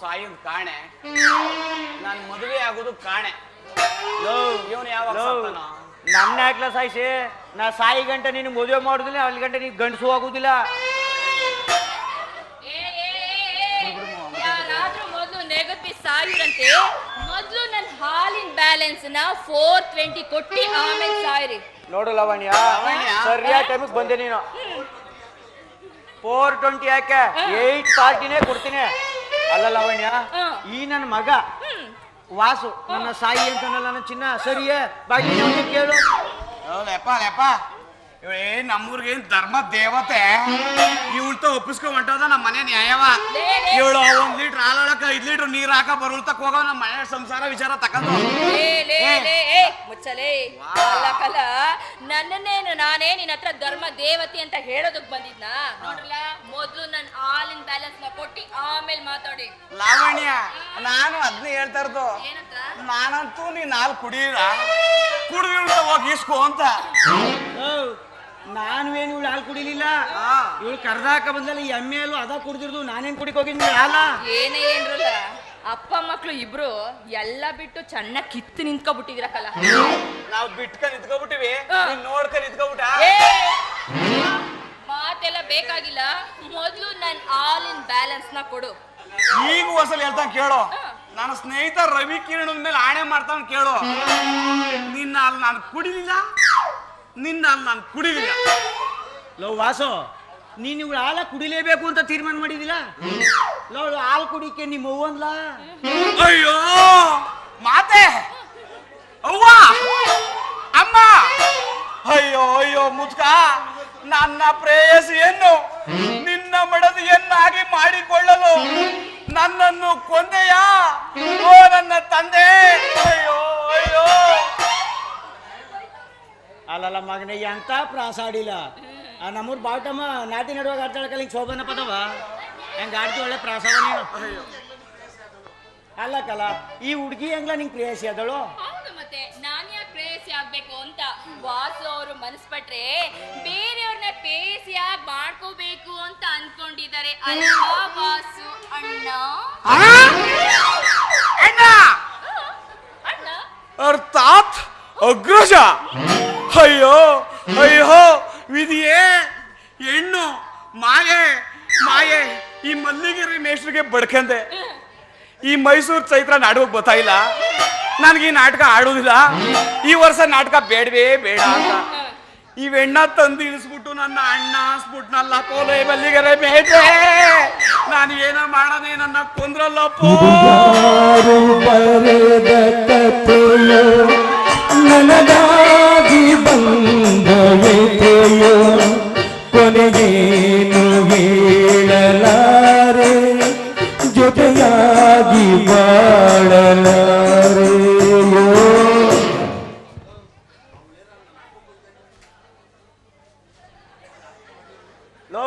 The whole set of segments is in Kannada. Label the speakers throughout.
Speaker 1: ಸಾಯೋದು ಕಾಣೆ. ನಾನು ಮದುವೆ ಆಗೋದು ಕಾಣೆ.
Speaker 2: ಲೋ,
Speaker 1: ಇವನು ಯಾವಾಗ
Speaker 2: ಲೋ, ನನ್ನ ಯಾಕ್ಲ ಸಾಯಿಸಿ? ನಾ ಸಾಯಿ ಗಂಟೆ ನೀನು ಮದುವೆ ಮಾಡುದಿಲ್ಲ ಅಲ್ಲಿ ಗಂಟೆ ನೀನು ಗಂಡಸು ಆಗುದಿಲ್ಲ.
Speaker 3: ಯಾರಾದ್ರೂ ಮೊದ್ಲು ನೆಗಪಿ ಸಾಯಿರಂತೆ ಮೊದ್ಲು ನನ್ನ ಹಾಲಿನ ಬ್ಯಾಲೆನ್ಸ್ನ ಫೋರ್ ಟ್ವೆಂಟಿ ಕೊಟ್ಟಿ ಆಮೇಲೆ ಸಾಯಿರಿ.
Speaker 2: ನೋಡು ಲವಣ್ಯ? ಸರಿಯಾದ ಟೈಮಿಗೆ ಬಂದೆ ನೀನು. ಫೋರ್ ಟ್ವೆಂಟಿ ಯಾಕೆ? ಏಟ್ ಪಾರ್ಟಿನೇ ಕೊಡ್ತೀನಿ. ಅಲ್ಲ ಲವಣ್ಯ ಈ ನನ್ನ ಮಗ ವಾಸು ನನ್ನ ಸಾಯಿ ಅಂತ ನನ್ನ ಚಿನ್ನ ಸರಿಯೇ? ಬಾಕಿ ಅವ್ನಿಗೆ ಕೇಳು.
Speaker 1: ಹೌದಪ್ಪ ಲೆಪ್ಪ ಇವಳು ಏನ್ ನಮ್ಮೂರ್ಗೆ ಧರ್ಮ ದೇವತೆ? ಇವಳ್ತ ಒಪ್ಪಿಸ್ಕೊ ಹೊಂಟೋದ ನಮ್ಮ ಮನೆ ನ್ಯಾಯವ. ಇವಳು ಒಂದ್ ಲೀಟರ್ ಹಾಲೊಳಕ ಐದ್ ಲೀಟರ್ ನೀರ್ ಹಾಕ ಬರುಳ್ತಕ್ ಹೋಗೋ ನಮ್ಮ ಮನೆ ಸಂಸಾರ ವಿಚಾರ ತಕೊಂಡು
Speaker 3: ಮುಚ್ಚಲೇ. ಕಲ ನನ್ನನ್ನೇನು ನಾನೇ ನಿನ್ನ ಹತ್ರ ಧರ್ಮ ದೇವತೆ ಅಂತ ಹೇಳೋದಕ್ ಬಂದಿದ್ನಾ? ನೋಡ್ರಲ್ಲ ಮೊದ್ಲು ನನ್ ಹಾಲಿನ ಬ್ಯಾಲೆನ್ಸ್ನ ಕೊಟ್ಟಿ ಆಮೇಲೆ ಮಾತಾಡಿ.
Speaker 1: ಲಾವಣ್ಯ ನಾನು ಅದ್ನ ಹೇಳ್ತಾ ಇರೋದು.
Speaker 3: ಏನಂತ?
Speaker 1: ನಾನಂತೂ ನೀನ್ ಹಾಲು ಕುಡಿಯಿರ ಕುಡಿದಿರ್ತ ಹೋಗಿ ಇಸ್ಕೋ ಅಂತ.
Speaker 2: ನಾನು ಏನು ಇವಳು ಹಾಲು ಕುಡಿಲಿಲ್ಲ?
Speaker 1: ಆ.
Speaker 2: ಇವಳು ಕರ್ದಾಕ ಬಂದಲ್ಲ ಈ ಎಮ್ಮೆ ಅಲ್ಲೂ ಅದ ಕುಡಿದಿರ್ದು ನಾನೇನ್ ಕುಡಿಕ್ ಹೋಗಿದ್ನಿ ಹಾಲ
Speaker 3: ಏನೇ ಏನ್ರಲ್ಲ ಅಪ್ಪ ಮಕ್ಳು ಇಬ್ರು ಎಲ್ಲ ಬಿಟ್ಟು ಚೆನ್ನಾಗಿ ಕಿತ್ತು ನಿಂತ್ಕೊಬಿಟ್ಟಿದಿರ ಕಲ್ಲ
Speaker 1: ನಾವು ಬಿಟ್ಕ ನಿಂತ್ಕೊಬಿಟ್ಟಿವಿ.
Speaker 3: ಬಿಟ್ಟಿವಿ
Speaker 1: ನೀನ್ ನೋಡ್ಕೊಂಡ್ ನಿಂತ್ಕೊಬಿಟ್ಟ.
Speaker 3: ಮಾತೆಲ್ಲ ಬೇಕಾಗಿಲ್ಲ. ಮೊದ್ಲು ನನ್ನ ಇನ್ ಬ್ಯಾಲೆನ್ಸ್ನ ಕೊಡು.
Speaker 1: ಈಗ ಹೊಸಲ್ ಹೇಳ್ತಾನೆ ಕೇಳು. ನನ್ನ ಸ್ನೇಹಿತ ರವಿ ಕಿರಣ್ ಮೇಲೆ ಆಣೆ ಮಾಡ್ತಾನ ಕೇಳು. ನಿನ್ನ ಅಲ್ಲಿ ನಾನು ಕುಡಿಲಿಲ್ಲ. ನಿನ್ನ ನಾನು ಕುಡಿಲಿಲ್ಲ
Speaker 2: ಲವ್ ವಾಸು ನೀನು ಇವಳು ಹಾಲ ಕುಡಿಲೇಬೇಕು ಅಂತ ತೀರ್ಮಾನ ಮಾಡಿದಿಲ್ಲ? ಲವ್ ಹಾಲ್ ಕುಡಿಕೆ ನಿಮ್ಮ ಅವ್ವಂದ್ಲ?
Speaker 1: ಅಯ್ಯೋ ಮಾತೆ ಅವ್ವ ಅಮ್ಮ. ಅಯ್ಯೋ ಅಯ್ಯೋ ಮುದ್ಕ ನನ್ನ ಪ್ರೇಯಸಿ ನಿನ್ನ
Speaker 2: ಆಡಿಲ್ಲ. ಆ ನಮ್ಮೂರ್ ಬಾವುಟಮ್ಮ ನಾಟಿ ನಡುವಾಗ ಆಡ್ತಾಳಕಲ್ಲ ಹಿಂಗೆ ಶೋಭನ ಪದವ. ಹೆಂಗೆ ಆಡ್ತಿ ಒಳ್ಳೆ ಪ್ರಾಸವ ನೀನು ಅಲ್ಲ ಕಲ ಈ ಹುಡುಗಿ ಹೆಂಗ್ಲ ನಿಂಗೆ ಪ್ರೇಯಸಿ ಅದಳು
Speaker 3: ಹೌದು ಮತ್ತೆ ನಾನ್ ಯಾಕೆ ಪ್ರೇಯಸಿ ಆಗ್ಬೇಕು ಅಂತ ವಾಸು ಅವರು ಮನಸ್ಪಟ್ರೆ ಬೇರೆಯವ್ರನ್ನ ಪ್ರೇಯಸಿಯಾಗಿ ಮಾಡ್ಕೋಬೇಕು ಅಂತ ಅನ್ಕೊಂಡಿದ್ದಾರೆ. ಅಲ್ವಾ ವಾಸು? ಅಣ್ಣ?
Speaker 1: ಅಣ್ಣ!
Speaker 3: ಅಣ್ಣ?
Speaker 1: ಅರ್ಥಾತ್ ಅಗ್ರಜ. ಅಯ್ಯೋ ಅಯ್ಯೋ, ವಿಧಿಯೇ, ಹೆಣ್ಣು, ಮಾಯೆ ಮಾಯೆ, ಈ ಮಲ್ಲಿಗಿರಿ ಮೇಷ್ಟ್ರಿಗೆ ಬಡ್ಕಂದೆ. ಈ ಮೈಸೂರು ಚೈತ್ರ ನಾಡೋಕ್ ಬರ್ತಾ ಇಲ್ಲ. ನನಗೆ ಈ ನಾಟಕ ಆಡೋದಿಲ್ಲ. ಈ ವರ್ಷ ನಾಟಕ ಬೇಡವೇ ಬೇಡ ಅಂತ. ಈ ವೆಣ್ಣ ತಂದು ಇಳಿಸ್ಬಿಟ್ಟು ನನ್ನ ಅಣ್ಣ ಅನ್ಸ್ಬಿಟ್ನಲ್ಲ ಪೋಲೆ ಮಲ್ಲಿಗೆರೆ ಬೇಟೆ ನಾನು ಏನ ಮಾಡದೆ ನನ್ನ ಕೊಂದ್ರಲ್ಲಪ್ಪ.
Speaker 4: ಕೊನೆಗೇನು ಹೇಳಲಾರೆ? ಜೊತೆಯಾಗಿ ಬಾಳಲಾರೆಯೋ
Speaker 2: ಲೋ,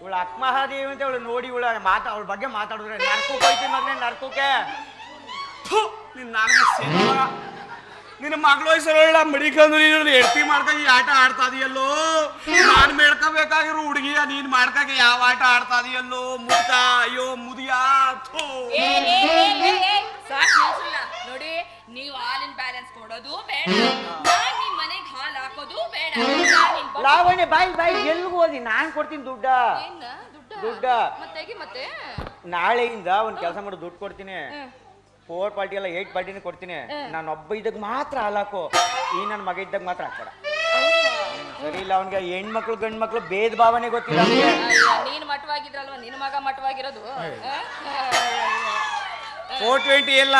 Speaker 2: ಇವಳು ಅಕ್ಮಹಾದೇವಿ ಅಂತ ಇವಳು ನೋಡಿ ಇವಳ ಮಾತಾ, ಅವಳ ಬಗ್ಗೆ ಮಾತಾಡಿದ್ರೆ ನರ್ಕು ಹೋಯ್ತೀನಿ ಮಗನೇ ನರ್ಕಕ್ಕೆ.
Speaker 1: ನಿನ್ನ ನಿನ್ ನಿನ್ನ ಮಗಳು ವಯಸ್ಸಲ್ಲ ಮಡಿಕೊಂಡು ನೀನು ಹೆಡ್ತಿ ಮಾಡ್ಕೊಂಡು ಈ ಆಟ ಆಡ್ತಾ ಇದೆಯಲ್ಲೋ? ನಾನು ಮೇಡ್ಕೋಬೇಕಾಗಿರೋ ಹುಡುಗಿಯ ನೀನ್ ಮಾಡ್ಕಕ್ಕೆ ಯಾವ ಆಟ ಆಡ್ತಾ ಇದೆಯಲ್ಲೋ? ಮುದ್ಕ ಅಯ್ಯೋ ಮುದಿಯಾ.
Speaker 3: ನೋಡಿ ನೀವು ಹಾಲಿನ ಬ್ಯಾಲೆನ್ಸ್ ಕೊಡೋದು ಬೇಡ. ನಿಮ್ ಮನೆಗ್ ಹಾಲ್ ಹಾಕೋದು ಬೇಡ.
Speaker 2: ಲಾವಣ್ಯ ಬಾಯ್ ಬಾಯ್ ಎಲ್ಗೂ ಓದಿ. ನಾನ್ ಕೊಡ್ತೀನಿ ದುಡ್ಡ?
Speaker 3: ದುಡ್ಡ?
Speaker 2: ದುಡ್ಡ.
Speaker 3: ಮತ್ತೆ ಮತ್ತೆ?
Speaker 2: ನಾಳೆಯಿಂದ ಒಂದ್ ಕೆಲಸ ಮಾಡಿ ದುಡ್ಡು ಕೊಡ್ತೀನಿ. ಫೋರ್ ಪಾರ್ಟಿ ಎಲ್ಲ ಏಟ್ ಪಾರ್ಟಿನೇ ಕೊಡ್ತೀನಿ. ನಾನು ಒಬ್ಬ ಇದ್ದಾಗ ಮಾತ್ರ ಹಾಲಾಕು. ಈ ನನ್ನ ಮಗ ಇದ್ದಾಗ ಮಾತ್ರ ಹಾಕ್ಬೇಡ. ಸರಿ ಇಲ್ಲ ಅವನಿಗೆ ಹೆಣ್ಮಕ್ಳು ಗಂಡ್ ಮಕ್ಳು ಭೇದ ಭಾವನೆ ಗೊತ್ತಿಲ್ಲ ಅವ್ನಿಗೆ.
Speaker 3: ನೀನ್ ಮಠವಾಗಿದ್ರಲ್ವಾ ನಿನ್ ಮಗ ಮಠವಾಗಿರೋದು?
Speaker 1: ಫೋರ್ ಟ್ವೆಂಟಿ ಎಲ್ಲ.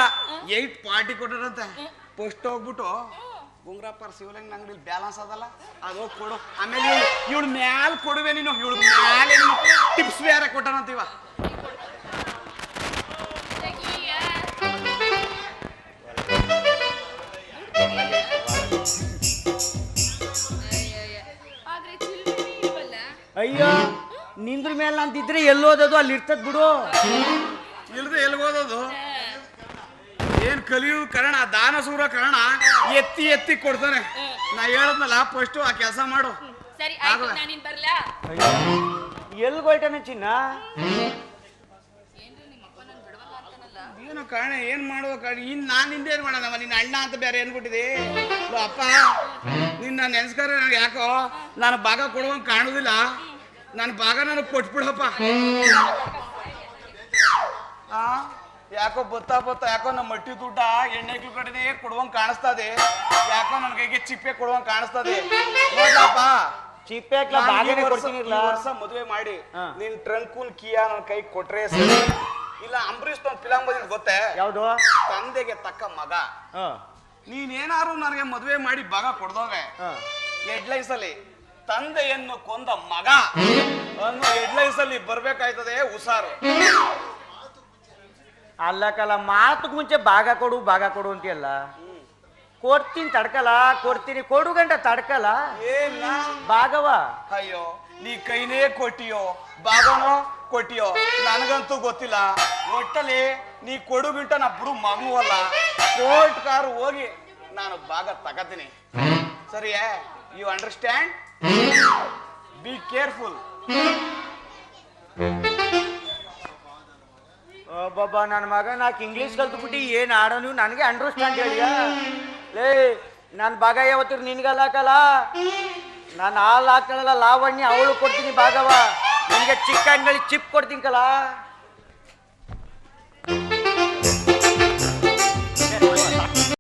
Speaker 1: ಏಟ್ ಪಾರ್ಟಿ ಕೊಟ್ಟರಂತೆ. ಫಸ್ಟ್ ಹೋಗ್ಬಿಟ್ಟು ಗುಂಗ್ರಪ್ಪ ಶಿವಲಿಂಗ ಅಂಗಡಿ ಬ್ಯಾಲೆನ್ಸ್ ಅದಲ್ಲ? ಅದು ಹೋಗಿ ಕೊಡು. ಆಮೇಲೆ ಇವಳು ಇವಳು ಮ್ಯಾಲ್ ಕೊಡುವೆ ನೀನು. ಇವಳು ಮ್ಯಾಲೆ ಟಿಪ್ಸ್ ಬೇರೆ ಕೊಟ್ಟನಂತೀವ
Speaker 2: ಅಯ್ಯೋ ನಿಂದ್ರ ಮೇಲೆ ಅಂತಿದ್ರೆ ಎಲ್ಲೋದದು ಅಲ್ಲಿ ಇರ್ತದ್ ಬಿಡು.
Speaker 1: ಇಲ್ದ್ರೆ ಎಲ್ಲಿ ಓದೋದು ಏನ್ ಕಲಿಯು ಕರಣ ದಾನ ಸೂರ ಕರ್ಣ? ಎತ್ತಿ ಎತ್ತಿ ಕೊಡ್ತಾನೆ. ನಾ ಹೇಳದ್ನಲ್ಲ ಫಸ್ಟ್ ಆ ಕೆಲಸ ಮಾಡು.
Speaker 3: ಸರಿ ಆಯ್ತು
Speaker 1: ಆಗಲ್ಲ.
Speaker 3: ನಾನಿನ್ ಬರ್ಲಾ?
Speaker 2: ಎಲ್ಗೋಯ್ತಾನೆ ಚಿನ್ನ?
Speaker 3: ಏನು
Speaker 1: ಏನೋ ಕಾರಣ ಏನ್ ಮಾಡುವ ಕಾರಣ ಇನ್ ನಾನ್ ನಿಂದೇನ್ ಮಾಡೋಣ ನಿನ್ನ ಅಣ್ಣ ಅಂತ ಬೇರೆ ಏನ್ಬಿಟ್ಟಿದೆ ಅಪ್ಪ ನಿನ್ನ ನೆನ್ಸ್ಕಾರ ನನಗೆ ಯಾಕೋ? ನಾನು ಭಾಗ ಕೊಡುವಂಗೆ ಕಾಣುದಿಲ್ಲ. ನನ್ನ ಭಾಗ ನನಗೆ ಕೊಟ್ಬಿಡಪ್ಪ ಆ ಯಾಕೋ ಬತ್ತಾ ಬತ್ತಾ ಯಾಕೋ ನಮ್ಮ ಮಟ್ಟಿ ದುಡ್ಡ ಕಡೆ ಕಡೆನೇ ಕೊಡುವಂಗ್ ಕಾಣಿಸ್ತದೆ. ಯಾಕೋ ನನ್ನ ಕೈಗೆ ಚಿಪ್ಪೆ ಕೊಡುವಂಗ ಕಾಣಿಸ್ತದೆ. ನೋಡ್ಲಪ್ಪ.
Speaker 2: ಚಿಪ್ಪೆ ಹಾಕ್ಲ
Speaker 1: ನಾನ್ ಈ
Speaker 2: ಬಾಗಿನೇ
Speaker 1: ವರ್ಷ-
Speaker 2: ಕೊಡ್ತೀನಿರ್ಲ.
Speaker 1: ಈ ವರ್ಷ ಮದುವೆ ಮಾಡಿ
Speaker 2: ಹಾ.
Speaker 1: ನಿನ್ ಟ್ರಂಕುನ್ ಕಿಯಾ ನನ್ನ ಕೈ ಕೊಟ್ರೆ ಸರಿ. ಇಲ್ಲ ಅಂಬರೀಶ್ ಒಂದು ಫಿಲಂ ಬಂದಿದ್ ಗೊತ್ತೇ?
Speaker 2: ಯಾವ್ದು?
Speaker 1: ತಂದೆಗೆ ತಕ್ಕ ಮಗ.
Speaker 2: ಹಾ.
Speaker 1: ನೀನೇನಾರು ನನಗೆ ಮದುವೆ ಮಾಡಿ ಭಾಗ
Speaker 2: ಕೊಡ್ದೋಗೆ
Speaker 1: ಎಡ್ಲೈಸ್ ಅಲ್ಲಿ. ತಂದೆಯನ್ನು ಕೊಂದ ಮಗ. ಅನ್ನೋ ಹೆಡ್ಲೈನ್ಸ್ ಅಲ್ಲಿ ಬರ್ಬೇಕಾಯ್ತದೆ ಹುಷಾರು.
Speaker 2: ಅಲ್ಲ ಕಲ ಮಾತುಕ್ ಮುಂಚೆ ಭಾಗ ಕೊಡು ಭಾಗ ಕೊಡು ಅಂತೀಯಲ್ಲ? ಕೊಡ್ತೀನಿ ತಡ್ಕಲ್ಲ ಕೊಡ್ತೀನಿ ಕೊಡು ಗಂಟ ತಡ್ಕಲ್ಲ
Speaker 1: ಏನ?
Speaker 2: ಭಾಗವ?
Speaker 1: ಅಯ್ಯೋ ನೀ ಕೈನೇ ಕೊಟ್ಟಿಯೋ? ಭಾಗನೋ ಕೊಟ್ಟಿಯೋ? ನನಗಂತೂ ಗೊತ್ತಿಲ್ಲ. ಒಟ್ಟಲ್ಲಿ ನೀ ಕೊಡು ಬಿಟ್ಟ ನಾ ಬಿಡು ಮಗನೂ ಅಲ್ಲ. ಕೋರ್ಟ್ ಕಾರು ಹೋಗಿ ನಾನು ಭಾಗ ತಗತೀನಿ. ಸರಿಯೇ? ಯು ಅಂಡರ್ಸ್ಟ್ಯಾಂಡ್ ಬಿ ಕೇರ್ಫುಲ್
Speaker 2: ಒಬ್ಬೊಬ್ಬ ನನ್ನ ಮಗ ನಾಕ್ ಇಂಗ್ಲೀಷ್ ಕಲ್ತ್ಬಿಟ್ಟು, ಏನ್ ಆಡೋ ನೀವು ನನಗೆ ಅಂಡರ್ಸ್ಟ್ಯಾಂಡ್ ಹೇಳಿಯ? ಲೇ ನನ್ನ ಭಾಗ ಯಾವತ್ತಿರು ನಿನ್ಗಲ್ಲಕಲ್ಲ ನಾನು ಹಾಲು ಹಾಕ್ತಾಳಲ್ಲ, ಲಾವಣ್ಯ, ಅವಳು ಕೊಡ್ತೀನಿ ಭಾಗವ. ನಿನಗೆ ಚಿಕ್ಕ ಅಂಗಡಿ ಚಿಪ್ ಕೊಡ್ತೀನಿ ಕಲ.